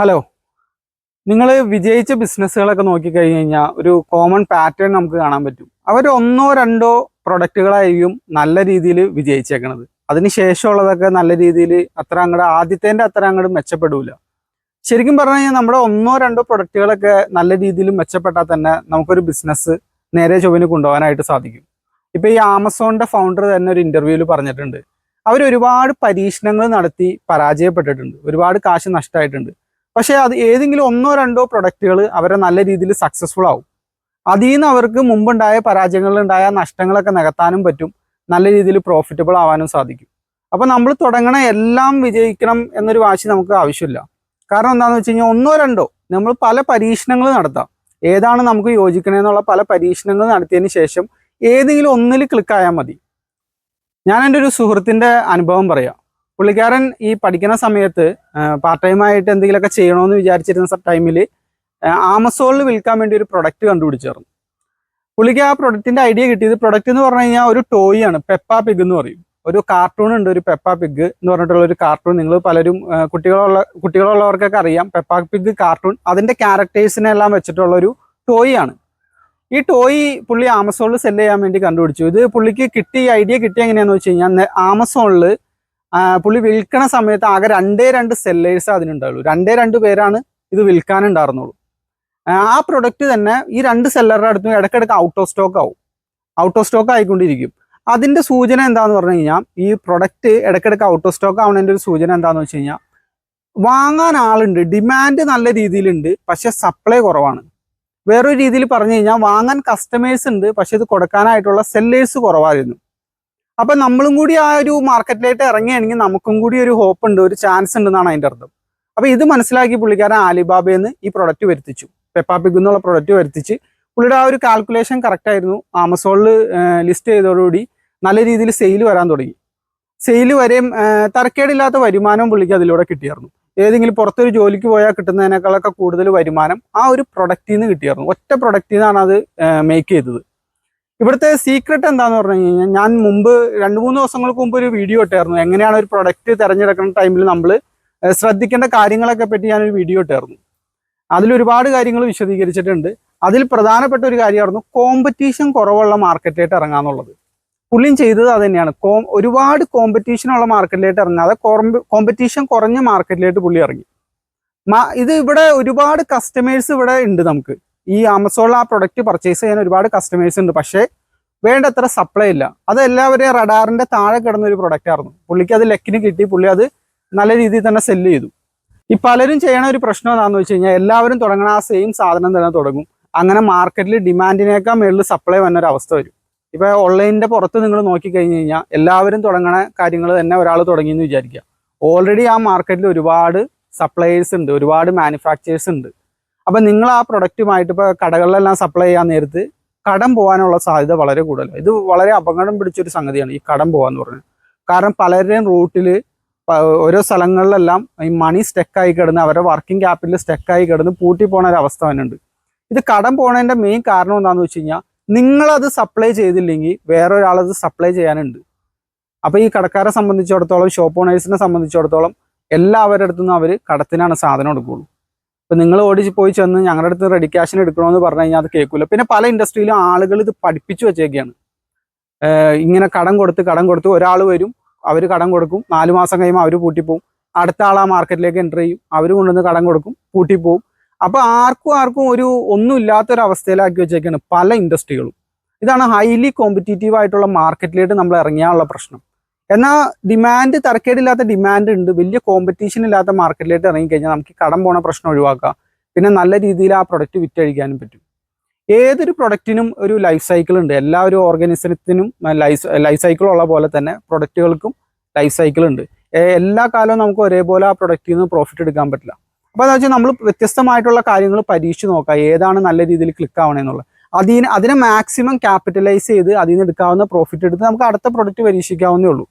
Hello നിങ്ങൾ വിജയിച്ച ബിസിനസ്സുകളൊക്കെ നോക്കിക്കഴിഞ്ഞ് കഴിഞ്ഞാൽ ഒരു കോമൺ പാറ്റേൺ നമുക്ക് കാണാൻ പറ്റും. അവർ ഒന്നോ രണ്ടോ പ്രൊഡക്റ്റുകളായിരിക്കും നല്ല രീതിയിൽ വിജയിച്ചേക്കണത്. അതിന് ശേഷമുള്ളതൊക്കെ നല്ല രീതിയിൽ അത്ര അങ്ങോട്ട് ആദ്യത്തേന്റെ അത്ര അങ്ങോട്ട് മെച്ചപ്പെടില്ല ശരിക്കും പറഞ്ഞു കഴിഞ്ഞാൽ നമ്മുടെ ഒന്നോ രണ്ടോ പ്രൊഡക്റ്റുകളൊക്കെ നല്ല രീതിയിൽ മെച്ചപ്പെട്ടാൽ തന്നെ നമുക്കൊരു ബിസിനസ് നേരെ ചൊവ്വിന് കൊണ്ടുപോകാനായിട്ട് സാധിക്കും. ഇപ്പൊ ഈ ആമസോണിന്റെ ഫൗണ്ടർ തന്നെ ഒരു ഇന്റർവ്യൂവിൽ പറഞ്ഞിട്ടുണ്ട്. അവർ ഒരുപാട് പരീക്ഷണങ്ങൾ നടത്തി പരാജയപ്പെട്ടിട്ടുണ്ട്. ഒരുപാട് കാശ് നഷ്ടമായിട്ടുണ്ട് പക്ഷേ അത് ഏതെങ്കിലും ഒന്നോ രണ്ടോ പ്രൊഡക്റ്റുകൾ അവരെ നല്ല രീതിയിൽ സക്സസ്ഫുൾ ആവും. അതിൽ നിന്ന് അവർക്ക് മുമ്പുണ്ടായ പരാജയങ്ങളിലുണ്ടായ നഷ്ടങ്ങളൊക്കെ നികത്താനും പറ്റും. നല്ല രീതിയിൽ പ്രോഫിറ്റബിൾ ആവാനും സാധിക്കും. അപ്പോൾ നമ്മൾ തുടങ്ങണ എല്ലാം വിജയിക്കണം എന്നൊരു വാശി നമുക്ക് ആവശ്യമില്ല. കാരണം എന്താണെന്ന് വെച്ച് കഴിഞ്ഞാൽ ഒന്നോ രണ്ടോ നമ്മൾ പല പരീക്ഷണങ്ങൾ നടത്താം. ഏതാണ് നമുക്ക് യോജിക്കണമെന്നുള്ള പല പരീക്ഷണങ്ങൾ നടത്തിയതിന് ശേഷം ഏതെങ്കിലും ഒന്നിൽ ക്ലിക്കായാൽ മതി. ഞാൻ എന്റെ ഒരു സുഹൃത്തിന്റെ അനുഭവം പറയാം. പുള്ളിക്കാരൻ ഈ പഠിക്കുന്ന സമയത്ത് പാർട്ട് ടൈം ആയിട്ട് എന്തെങ്കിലുമൊക്കെ ചെയ്യണമെന്ന് വിചാരിച്ചിരുന്ന ടൈമിൽ ആമസോണിൽ വിൽക്കാൻ വേണ്ടി ഒരു പ്രൊഡക്റ്റ് കണ്ടുപിടിച്ചിരുന്നു പുള്ളിക്ക് ആ പ്രൊഡക്റ്റിന്റെ ഐഡിയ കിട്ടിയത് പ്രൊഡക്റ്റ് എന്ന് പറഞ്ഞു കഴിഞ്ഞാൽ ഒരു ടോയ് ആണ് പെപ്പ പിഗ് എന്ന് പറയും. ഒരു കാർട്ടൂൺ ഉണ്ട് ഒരു പെപ്പ പിഗ് എന്ന് പറഞ്ഞിട്ടുള്ള ഒരു കാർട്ടൂൺ നിങ്ങൾ പലരും കുട്ടികളുള്ള കുട്ടികളുള്ളവർക്കൊക്കെ അറിയാം പെപ്പ പിഗ് കാർട്ടൂൺ അതിന്റെ ക്യാരക്ടേഴ്സിനെല്ലാം വെച്ചിട്ടുള്ള ഒരു ടോയ് ആണ്. ഈ ടോയ് പുള്ളി ആമസോണിൽ സെല്ല് ചെയ്യാൻ വേണ്ടി കണ്ടുപിടിച്ചു. ഇത് പുള്ളിക്ക് കിട്ടിയ ഐഡിയ കിട്ടിയ എങ്ങനെയാണെന്ന് വെച്ച് കഴിഞ്ഞാൽ ആമസോണിൽ പുള്ളി വിൽക്കണ സമയത്ത് ആകെ രണ്ടേ രണ്ട് സെല്ലേഴ്സ് അതിനുണ്ടാവുള്ളൂ. രണ്ടേ രണ്ട് പേരാണ് ഇത് വിൽക്കാനുണ്ടായിരുന്നുള്ളൂ. ആ, പ്രൊഡക്റ്റ് തന്നെ ഈ രണ്ട് സെല്ലറുടെ അടുത്ത് ഇടയ്ക്കിടയ്ക്ക് ഔട്ട് ഓഫ് സ്റ്റോക്ക് ആവും. ഔട്ട് ഓഫ് സ്റ്റോക്ക് ആയിക്കൊണ്ടിരിക്കും. അതിന്റെ സൂചന എന്താന്ന് പറഞ്ഞു കഴിഞ്ഞാൽ ഈ പ്രൊഡക്റ്റ് ഇടയ്ക്കിടയ്ക്ക് ഔട്ട് ഓഫ് സ്റ്റോക്ക് ആവുന്നതിന്റെ ഒരു സൂചന എന്താന്ന് വെച്ച് കഴിഞ്ഞാൽ വാങ്ങാൻ ആളുണ്ട് ഡിമാൻഡ് നല്ല രീതിയിലുണ്ട് പക്ഷെ സപ്ലൈ കുറവാണ്. വേറൊരു രീതിയിൽ പറഞ്ഞു കഴിഞ്ഞാൽ വാങ്ങാൻ കസ്റ്റമേഴ്സ് ഉണ്ട് പക്ഷെ ഇത് കൊടുക്കാനായിട്ടുള്ള സെല്ലേഴ്സ് കുറവായിരുന്നു. അപ്പൊ നമ്മളും കൂടി ആ ഒരു മാർക്കറ്റിലേക്ക് ഇറങ്ങുകയാണെങ്കിൽ നമുക്കും കൂടി ഒരു ഹോപ്പ് ഉണ്ട് ഒരു ചാൻസ് ഉണ്ടെന്നാണ് അതിന്റെ അർത്ഥം. അപ്പൊ ഇത് മനസ്സിലാക്കി പുള്ളിക്കാരൻ ആലിബാബയിൽ നിന്ന് ഈ പ്രൊഡക്റ്റ് വരുത്തിച്ചു. പെപ്പാപ്പിഗ് എന്നുള്ള പ്രൊഡക്റ്റ് വരുത്തിച്ച് പുള്ളിയുടെ ആ ഒരു കാൽക്കുലേഷൻ കറക്റ്റ് ആയിരുന്നു. ആമസോണിൽ ലിസ്റ്റ് ചെയ്തതോടുകൂടി നല്ല രീതിയിൽ സെയിൽ വരാൻ തുടങ്ങി. സെയിൽ വരെയും തരക്കേടില്ലാത്ത വരുമാനവും പുള്ളിക്ക് അതിലൂടെ കിട്ടിയായിരുന്നു. ഏതെങ്കിലും പുറത്തൊരു ജോലിക്ക് പോയാൽ കിട്ടുന്നതിനേക്കാളൊക്കെ കൂടുതൽ വരുമാനം ആ ഒരു പ്രൊഡക്റ്റിൽ നിന്ന് കിട്ടിയായിരുന്നു. ഒറ്റ പ്രൊഡക്റ്റിൽ നിന്നാണ് അത് മേക്ക് ചെയ്തത്. ഇവിടുത്തെ സീക്രട്ട് എന്താന്ന് പറഞ്ഞു കഴിഞ്ഞാൽ ഞാൻ മുമ്പ് രണ്ട് മൂന്ന് ദിവസങ്ങൾക്ക് മുമ്പ് ഒരു വീഡിയോ ഇട്ടായിരുന്നു. എങ്ങനെയാണ് ഒരു പ്രൊഡക്റ്റ് തിരഞ്ഞെടുക്കുന്ന ടൈമിൽ നമ്മൾ ശ്രദ്ധിക്കേണ്ട കാര്യങ്ങളൊക്കെ പറ്റി ഞാനൊരു വീഡിയോ ഇട്ടായിരുന്നു. അതിൽ ഒരുപാട് കാര്യങ്ങൾ വിശദീകരിച്ചിട്ടുണ്ട്. അതിൽ പ്രധാനപ്പെട്ട ഒരു കാര്യമായിരുന്നു കോമ്പറ്റീഷൻ കുറവുള്ള മാർക്കറ്റിലേക്ക് ഇറങ്ങാന്നുള്ളത്. പുള്ളിയും ചെയ്തത് അത് തന്നെയാണ്. കോ ഒരുപാട് കോമ്പറ്റീഷൻ ഉള്ള മാർക്കറ്റിലേക്ക് ഇറങ്ങാതെ കോമ്പറ്റീഷൻ കുറഞ്ഞ മാർക്കറ്റിലേക്ക് പുള്ളി ഇറങ്ങി. ഇത് ഇവിടെ ഒരുപാട് കസ്റ്റമേഴ്സ് ഇവിടെ ഉണ്ട് നമുക്ക്. ഈ ആമസോണിൽ ആ പ്രൊഡക്റ്റ് പർച്ചേസ് ചെയ്യാൻ ഒരുപാട് കസ്റ്റമേഴ്സ് ഉണ്ട്. പക്ഷേ വേണ്ടത്ര സപ്ലൈ ഇല്ല. അത് എല്ലാവരെയും റഡാറിന്റെ താഴെ കിടന്ന ഒരു പ്രൊഡക്റ്റ് ആയിരുന്നു. പുള്ളിക്ക് അത് ലെക്കിന് കിട്ടി. പുള്ളി അത് നല്ല രീതിയിൽ തന്നെ സെല്ല് ചെയ്തു. ഈ പലരും ചെയ്യണ ഒരു പ്രശ്നം എന്താണെന്ന് വെച്ച് കഴിഞ്ഞാൽ എല്ലാവരും തുടങ്ങണ ആ സെയിം സാധനം തന്നെ തുടങ്ങും. അങ്ങനെ മാർക്കറ്റിൽ ഡിമാൻഡിനേക്കാൾ മേളിൽ സപ്ലൈ വന്ന ഒരു അവസ്ഥ വരും. ഇപ്പോൾ ഓൺലൈനിന്റെ പുറത്ത് നിങ്ങൾ നോക്കിക്കഴിഞ്ഞ് കഴിഞ്ഞാൽ എല്ലാവരും തുടങ്ങണ കാര്യങ്ങൾ തന്നെ ഒരാൾ തുടങ്ങിയെന്ന് വിചാരിക്കുക. ഓൾറെഡി ആ മാർക്കറ്റിൽ ഒരുപാട് സപ്ലയേഴ്സ് ഉണ്ട്. ഒരുപാട് മാനുഫാക്ചേഴ്സ് ഉണ്ട്. അപ്പൊ നിങ്ങൾ ആ പ്രൊഡക്റ്റുമായിട്ട് ഇപ്പൊ കടകളിലെല്ലാം സപ്ലൈ ചെയ്യാൻ നേരത്ത് കടം പോകാനുള്ള സാധ്യത വളരെ കൂടുതലാണ് ഇത് വളരെ അപകടം പിടിച്ചൊരു സംഗതിയാണ് ഈ കടം പോകാന്ന് പറഞ്ഞത് കാരണം പലരുടെയും റൂട്ടിൽ ഓരോ സ്ഥലങ്ങളിലെല്ലാം ഈ മണി സ്റ്റെക്കായി കിടന്ന് അവരുടെ വർക്കിംഗ് ക്യാപിറ്റൽ സ്റ്റെക്കായി കിടന്ന് പൂട്ടി പോണ ഒരു അവസ്ഥ തന്നെയുണ്ട് ഇത് കടം പോണതിന്റെ മെയിൻ കാരണം എന്താണെന്ന് വെച്ച് കഴിഞ്ഞാൽ നിങ്ങളത് സപ്ലൈ ചെയ്തില്ലെങ്കിൽ വേറെ ഒരാളത് സപ്ലൈ ചെയ്യാനുണ്ട്. അപ്പോൾ ഈ കടക്കാരെ സംബന്ധിച്ചിടത്തോളം ഷോപ്പ് ഓണേഴ്സിനെ സംബന്ധിച്ചിടത്തോളം എല്ലാവരുടെ അടുത്തുനിന്നും അവർ കടത്തിനാണ് സാധനം എടുക്കുള്ളൂ. ഇപ്പൊ നിങ്ങൾ ഓടി പോയി ചെന്ന് ഞങ്ങളുടെ അടുത്ത് റെഡി ക്യാഷിന് എടുക്കണമെന്ന് പറഞ്ഞു കഴിഞ്ഞാൽ അത് കേൾക്കില്ല പിന്നെ പല ഇൻഡസ്ട്രിയിലും ആളുകൾ ഇത് പഠിപ്പിച്ചു വെച്ചേക്കാണ്. ഇങ്ങനെ കടം കൊടുത്ത് കടം കൊടുത്ത് ഒരാൾ വരും അവർ കടം കൊടുക്കും. നാല് മാസം കഴിയുമ്പോൾ അവർ പൂട്ടിപ്പോവും. അടുത്ത ആൾ ആ മാർക്കറ്റിലേക്ക് എന്റർ ചെയ്യും. അവർ കൊണ്ടുവന്ന് കടം കൊടുക്കും പൂട്ടിപ്പോവും. അപ്പോൾ ആർക്കും ആർക്കും ഒരു ഒന്നും ഒരു അവസ്ഥയിലാക്കി വെച്ചേക്കാണ് പല ഇൻഡസ്ട്രികളും ഇതാണ് ഹൈലി കോമ്പറ്റീറ്റീവ് ആയിട്ടുള്ള മാർക്കറ്റിലേക്ക് നമ്മൾ ഇറങ്ങിയാനുള്ള പ്രശ്നം. എന്നാൽ ഡിമാൻഡ് തരക്കേടില്ലാത്ത ഡിമാൻഡ് ഉണ്ട്. വലിയ കോമ്പറ്റീഷൻ ഇല്ലാത്ത മാർക്കറ്റിലേക്ക് ഇറങ്ങിക്കഴിഞ്ഞാൽ നമുക്ക് കടം പോണ പ്രശ്നം ഒഴിവാക്കാം. പിന്നെ നല്ല രീതിയിൽ ആ പ്രൊഡക്റ്റ് വിറ്റഴിക്കാനും പറ്റും. ഏതൊരു പ്രൊഡക്റ്റിനും ഒരു ലൈഫ് സൈക്കിൾ ഉണ്ട്. എല്ലാ ഒരു ഓർഗനിസത്തിനും ലൈഫ് ലൈഫ് സൈക്കിൾ ഉള്ള പോലെ തന്നെ പ്രൊഡക്റ്റുകൾക്കും ലൈഫ് സൈക്കിൾ ഉണ്ട്. എല്ലാ കാലവും നമുക്ക് ഒരേപോലെ ആ പ്രൊഡക്റ്റിൽ നിന്ന് പ്രോഫിറ്റ് എടുക്കാൻ പറ്റില്ല. അപ്പോൾ എന്താ വെച്ചാൽ നമ്മൾ വ്യത്യസ്തമായിട്ടുള്ള കാര്യങ്ങൾ പരീക്ഷിച്ച് നോക്കുക ഏതാണ് നല്ല രീതിയിൽ ക്ലിക്ക് ആവണമെന്നുള്ളത് അതിന് അതിനെ മാക്സിമം ക്യാപിറ്റലൈസ് ചെയ്ത് അതിൽ നിന്ന് എടുക്കാവുന്ന പ്രോഫിറ്റ് എടുത്ത് നമുക്ക് അടുത്ത പ്രൊഡക്റ്റ് പരീക്ഷിക്കാവുന്നേ ഉള്ളൂ.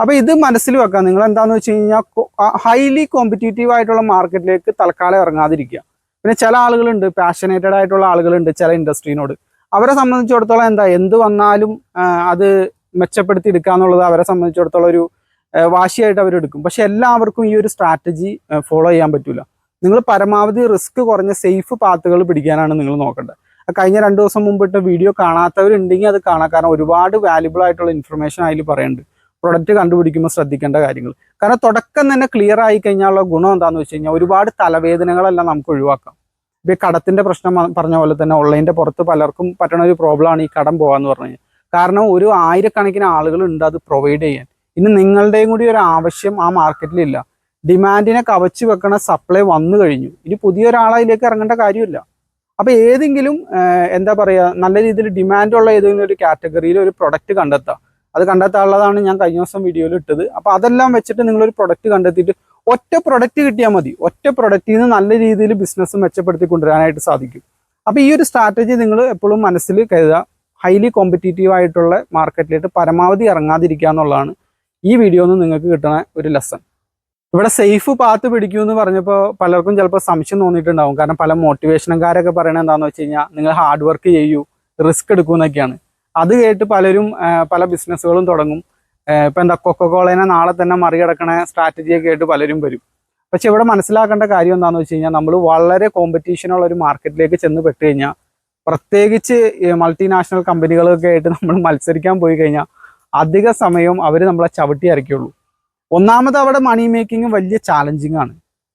അപ്പോൾ ഇത് മനസ്സിൽ വെക്കാം നിങ്ങൾ എന്താണെന്ന് വെച്ച് കഴിഞ്ഞാൽ ഹൈലി കോമ്പറ്റീറ്റീവ് ആയിട്ടുള്ള മാർക്കറ്റിലേക്ക് തൽക്കാലം ഇറങ്ങാതിരിക്കുക. പിന്നെ ചില ആളുകളുണ്ട് പാഷനേറ്റഡ് ആയിട്ടുള്ള ആളുകളുണ്ട് ചില ഇൻഡസ്ട്രീനോട് അവരെ സംബന്ധിച്ചിടത്തോളം എന്താ എന്ത് വന്നാലും അത് മെച്ചപ്പെടുത്തി എടുക്കുക എന്നുള്ളത് അവരെ സംബന്ധിച്ചിടത്തോളം ഒരു വാശിയായിട്ട് അവരെടുക്കും പക്ഷെ എല്ലാവർക്കും ഈ ഒരു സ്ട്രാറ്റജി ഫോളോ ചെയ്യാൻ പറ്റൂല. നിങ്ങൾ പരമാവധി റിസ്ക് കുറഞ്ഞ സേഫ് പാത്തുകൾ പിടിക്കാനാണ് നിങ്ങൾ നോക്കേണ്ടത് കഴിഞ്ഞ രണ്ട് ദിവസം മുമ്പിട്ട് വീഡിയോ കാണാത്തവരുണ്ടെങ്കിൽ അത് കാണാം. കാരണം ഒരുപാട് വാല്യുബിൾ ആയിട്ടുള്ള ഇൻഫർമേഷൻ അതിൽ പറയുന്നുണ്ട് പ്രൊഡക്റ്റ് കണ്ടുപിടിക്കുമ്പോൾ ശ്രദ്ധിക്കേണ്ട കാര്യങ്ങൾ. കാരണം തുടക്കം തന്നെ ക്ലിയർ ആയി കഴിഞ്ഞാലുള്ള ഗുണം എന്താണെന്ന് വെച്ച് കഴിഞ്ഞാൽ ഒരുപാട് തലവേദനകളെല്ലാം നമുക്ക് ഒഴിവാക്കാം. ഇപ്പൊ ഈ കടത്തിന്റെ പ്രശ്നം പറഞ്ഞ പോലെ തന്നെ ഓൺലൈന്റെ പുറത്ത് പലർക്കും പറ്റണ ഒരു പ്രോബ്ലമാണ് ഈ കടം പോകാന്ന് പറഞ്ഞു കഴിഞ്ഞാൽ. കാരണം ഒരു ആയിരക്കണക്കിന് ആളുകൾ ഉണ്ട് അത് പ്രൊവൈഡ് ചെയ്യാൻ. ഇനി നിങ്ങളുടെയും കൂടി ഒരു ആവശ്യം ആ മാർക്കറ്റിലില്ല ഡിമാൻഡിനെ കവച്ചു വെക്കണ സപ്ലൈ വന്നു കഴിഞ്ഞു. ഇനി പുതിയൊരാളതിലേക്ക് ഇറങ്ങേണ്ട കാര്യമില്ല. അപ്പൊ ഏതെങ്കിലും എന്താ പറയുക നല്ല രീതിയിൽ ഡിമാൻഡുള്ള ഏതെങ്കിലും ഒരു കാറ്റഗറിയിൽ ഒരു പ്രൊഡക്റ്റ് കണ്ടെത്താം. അത് കണ്ടെത്താനുള്ളതാണ് ഞാൻ കഴിഞ്ഞ ദിവസം വീഡിയോയിൽ ഇട്ടത്. അപ്പൊ അതെല്ലാം വെച്ചിട്ട് നിങ്ങൾ ഒരു പ്രൊഡക്റ്റ് കണ്ടെത്തിയിട്ട് ഒറ്റ പ്രൊഡക്റ്റ് കിട്ടിയാൽ മതി. ഒറ്റ പ്രൊഡക്റ്റിൽ നിന്ന് നല്ല രീതിയിൽ ബിസിനസ് മെച്ചപ്പെടുത്തി കൊണ്ടുവരാനായിട്ട് സാധിക്കും. അപ്പൊ ഈ ഒരു സ്ട്രാറ്റജി നിങ്ങൾ എപ്പോഴും മനസ്സിൽ കരുതുക. ഹൈലി കോമ്പറ്റീറ്റീവ് ആയിട്ടുള്ള മാർക്കറ്റിലേക്ക് പരമാവധി ഇറങ്ങാതിരിക്കുക എന്നുള്ളതാണ് ഈ വീഡിയോ നിന്ന് നിങ്ങൾക്ക് കിട്ടുന്ന ഒരു ലെസൺ ഇവിടെ സേഫ് പാത്ത് പിടിക്കൂ എന്ന് പറഞ്ഞപ്പോൾ പലർക്കും ചിലപ്പോൾ സംശയം തോന്നിയിട്ടുണ്ടാവും. കാരണം പല മോട്ടിവേഷനക്കാരൊക്കെ പറയണത് എന്താണെന്ന് വെച്ച് കഴിഞ്ഞാൽ നിങ്ങൾ ഹാർഡ് വർക്ക് ചെയ്യൂ റിസ്ക് എടുക്കൂ എന്നൊക്കെയാണ്. അത് കേട്ട് പലരും പല ബിസിനസ്സുകളും തുടങ്ങും. ഇപ്പം എന്താ കൊക്കക്കോളേനെ നാളെ തന്നെ മറികടക്കണ സ്ട്രാറ്റജിയൊക്കെ ആയിട്ട് പലരും വരും. പക്ഷെ ഇവിടെ മനസ്സിലാക്കേണ്ട കാര്യം എന്താണെന്ന് വെച്ച് കഴിഞ്ഞാൽ നമ്മൾ വളരെ കോമ്പറ്റീഷനുള്ള ഒരു മാർക്കറ്റിലേക്ക് ചെന്ന് പെട്ട് കഴിഞ്ഞാൽ പ്രത്യേകിച്ച് മൾട്ടിനാഷണൽ കമ്പനികളൊക്കെ ആയിട്ട് നമ്മൾ മത്സരിക്കാൻ പോയി കഴിഞ്ഞാൽ അധിക സമയവും അവർ നമ്മളെ ചവിട്ടി അരയ്ക്കുള്ളൂ. ഒന്നാമത് അവിടെ മണി മേക്കിംഗ് വലിയ ചാലഞ്ചിങ് ആണ്.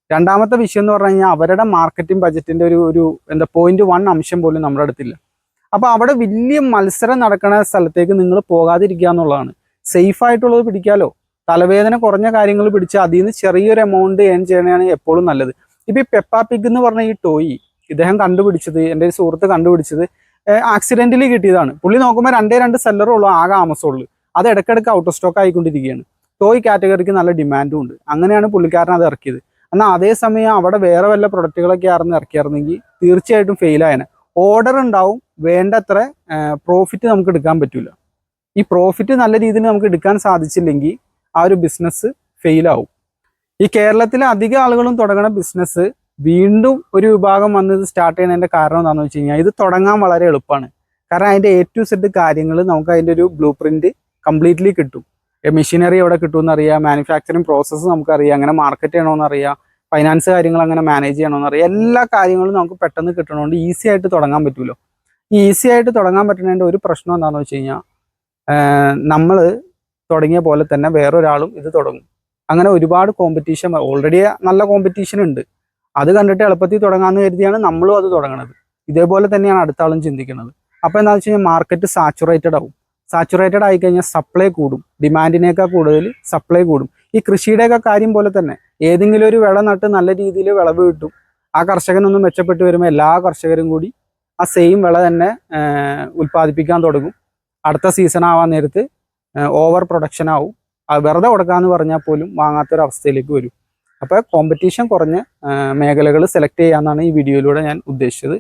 രണ്ടാമത്തെ വിഷയം എന്ന് പറഞ്ഞു കഴിഞ്ഞാൽ അവരുടെ മാർക്കറ്റിംഗ് ബജറ്റിന്റെ ഒരു ഒരു എന്താ പോയിന്റ് വൺ അംശം പോലും നമ്മുടെ അടുത്തില്ല. അപ്പൊ അവിടെ വലിയ മത്സരം നടക്കുന്ന സ്ഥലത്തേക്ക് നിങ്ങൾ പോകാതിരിക്കുക എന്നുള്ളതാണ്. സേഫ് ആയിട്ടുള്ളത് പിടിക്കാലോ. തലവേദന കുറഞ്ഞ കാര്യങ്ങൾ പിടിച്ച് അതിൽ നിന്ന് ചെറിയൊരു എമൗണ്ട് ഏൺ ചെയ്യണതാണ് എപ്പോഴും നല്ലത്. ഇപ്പൊ ഈ പെപ്പാ പിഗ് എന്ന് പറഞ്ഞ ഈ ടോയ് ഇദ്ദേഹം കണ്ടുപിടിച്ചത് എന്റെ സുഹൃത്ത് കണ്ടുപിടിച്ചത് ആക്സിഡന്റലി കിട്ടിയതാണ്. പുള്ളി നോക്കുമ്പോൾ രണ്ടേ രണ്ട് സെല്ലറേ ഉള്ളൂ ആകെ ആമസോണിൽ അത് ഇടയ്ക്കിടയ്ക്ക് ഔട്ട് ഓഫ് സ്റ്റോക്ക് ആയിക്കൊണ്ടിരിക്കുകയാണ്. ടോയ് കാറ്റഗറിക്ക് നല്ല ഡിമാൻഡും ഉണ്ട്. അങ്ങനെയാണ് പുള്ളിക്കാരൻ അത് ഇറക്കിയത്. എന്നാൽ അതേസമയം അവിടെ വേറെ വല്ല പ്രൊഡക്റ്റുകളൊക്കെ ആയിരുന്നു ഇറക്കിയായിരുന്നെങ്കിൽ തീർച്ചയായിട്ടും ഫെയിലായനെ ഓർഡർ ഉണ്ടാവും വേണ്ടത്ര പ്രോഫിറ്റ് നമുക്ക് എടുക്കാൻ പറ്റില്ല ഈ പ്രോഫിറ്റ് നല്ല രീതിയിൽ നമുക്ക് എടുക്കാൻ സാധിച്ചില്ലെങ്കിൽ ആ ഒരു ബിസിനസ് ഫെയിലാവും ഈ കേരളത്തിലെ അധിക ആളുകളും തുടങ്ങുന്ന ബിസിനസ് വീണ്ടും ഒരു വിഭാഗം വന്ന് ഇത് സ്റ്റാർട്ട് ചെയ്യുന്നതിന്റെ കാരണം എന്താണെന്ന് വെച്ച് കഴിഞ്ഞാൽ ഇത് തുടങ്ങാൻ വളരെ എളുപ്പമാണ്. കാരണം അതിന്റെ എ ടു സെഡ് കാര്യങ്ങൾ നമുക്ക് അതിന്റെ ഒരു ബ്ലൂ പ്രിന്റ് കംപ്ലീറ്റ്ലി കിട്ടും മെഷീനറി എവിടെ കിട്ടുമെന്ന് അറിയാം മാനുഫാക്ചറിങ് പ്രോസസ്സ് നമുക്കറിയാം അങ്ങനെ മാർക്കറ്റ് ചെയ്യണമെന്ന് അറിയാം ഫൈനാൻസ് കാര്യങ്ങൾ അങ്ങനെ മാനേജ് ചെയ്യണമെന്ന് അറിയാം. എല്ലാ കാര്യങ്ങളും നമുക്ക് പെട്ടെന്ന് കിട്ടണോണ്ട് ഈസി ആയിട്ട് തുടങ്ങാൻ പറ്റുമല്ലോ ഈസി ആയിട്ട് തുടങ്ങാൻ പറ്റുന്നതിന്റെ ഒരു പ്രശ്നം എന്താണെന്ന് വെച്ച് കഴിഞ്ഞാൽ നമ്മൾ തുടങ്ങിയ പോലെ തന്നെ വേറൊരാളും ഇത് തുടങ്ങും. അങ്ങനെ ഒരുപാട് കോമ്പറ്റീഷൻ ഓൾറെഡി നല്ല കോമ്പറ്റീഷൻ ഉണ്ട്. അത് കണ്ടിട്ട് എളുപ്പത്തിൽ തുടങ്ങാമെന്ന് കരുതിയാണ് നമ്മളും അത് തുടങ്ങണത്. ഇതേപോലെ തന്നെയാണ് അടുത്ത ആളും ചിന്തിക്കുന്നത് അപ്പോൾ എന്താണെന്ന് വെച്ച് കഴിഞ്ഞാൽ മാർക്കറ്റ് സാച്ചുറേറ്റഡ് ആവും. സാച്ചുറേറ്റഡ് ആയി കഴിഞ്ഞാൽ സപ്ലൈ കൂടും. ഡിമാൻഡിനേക്കാൾ കൂടുതൽ സപ്ലൈ കൂടും. ഈ കൃഷിയുടെയൊക്കെ കാര്യം പോലെ തന്നെ ഏതെങ്കിലും ഒരു വിള നട്ട് നല്ല രീതിയിൽ വിളവ് കിട്ടും. ആ കർഷകനൊന്ന് മെച്ചപ്പെട്ട് വരുമ്പോൾ എല്ലാ കർഷകരും കൂടി ആ സെയിം വിള തന്നെ ഉൽപ്പാദിപ്പിക്കാൻ തുടങ്ങും. അടുത്ത സീസൺ ആവാൻ നേരത്ത് ഓവർ പ്രൊഡക്ഷൻ ആവും. വെറുതെ കൊടുക്കാമെന്ന് പറഞ്ഞാൽ പോലും വാങ്ങാത്തൊരവസ്ഥയിലേക്ക് വരും. അപ്പോൾ കോമ്പറ്റീഷൻ കുറഞ്ഞ മേഖലകൾ സെലക്ട് ചെയ്യാമെന്നാണ് ഈ വീഡിയോയിലൂടെ ഞാൻ ഉദ്ദേശിച്ചത്.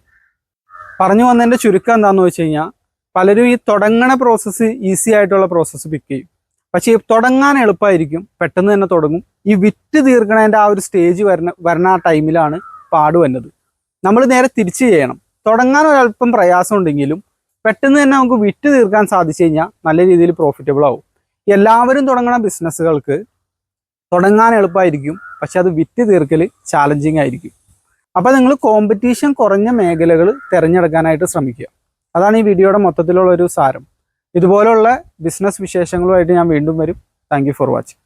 പറഞ്ഞു വന്നതിന്റെ ചുരുക്കം എന്താണെന്ന് വെച്ച് കഴിഞ്ഞാൽ പലരും ഈ തുടങ്ങണ പ്രോസസ്സ് ഈസി ആയിട്ടുള്ള പ്രോസസ്സ് പിക്ക് ചെയ്യും. പക്ഷേ തുടങ്ങാൻ എളുപ്പമായിരിക്കും പെട്ടെന്ന് തന്നെ തുടങ്ങും. ഈ വിറ്റ് തീർക്കണതിന്റെ ആ ഒരു സ്റ്റേജ് വരണ വരണ ആ ടൈമിലാണ് പാട് വന്നത്. നമ്മൾ നേരെ തിരിച്ച് ചെയ്യണം. തുടങ്ങാൻ ഒരല്പം പ്രയാസം ഉണ്ടെങ്കിലും പെട്ടെന്ന് തന്നെ നമുക്ക് വിറ്റ് തീർക്കാൻ സാധിച്ചു കഴിഞ്ഞാൽ നല്ല രീതിയിൽ പ്രോഫിറ്റബിൾ ആവും. എല്ലാവരും തുടങ്ങണ ബിസിനസ്സുകൾക്ക് തുടങ്ങാൻ എളുപ്പമായിരിക്കും പക്ഷെ അത് വിറ്റ് തീർക്കൽ ചാലഞ്ചിങ് ആയിരിക്കും. അപ്പോൾ നിങ്ങൾ കോമ്പറ്റീഷൻ കുറഞ്ഞ മേഖലകൾ തിരഞ്ഞെടുക്കാനായിട്ട് ശ്രമിക്കുക. അതാണ് ഈ വീഡിയോയുടെ മൊത്തത്തിലുള്ള ഒരു സാരം. ഇതുപോലുള്ള ബിസിനസ് വിശേഷങ്ങളുമായിട്ട് ഞാൻ വീണ്ടും വരും. Thank for watching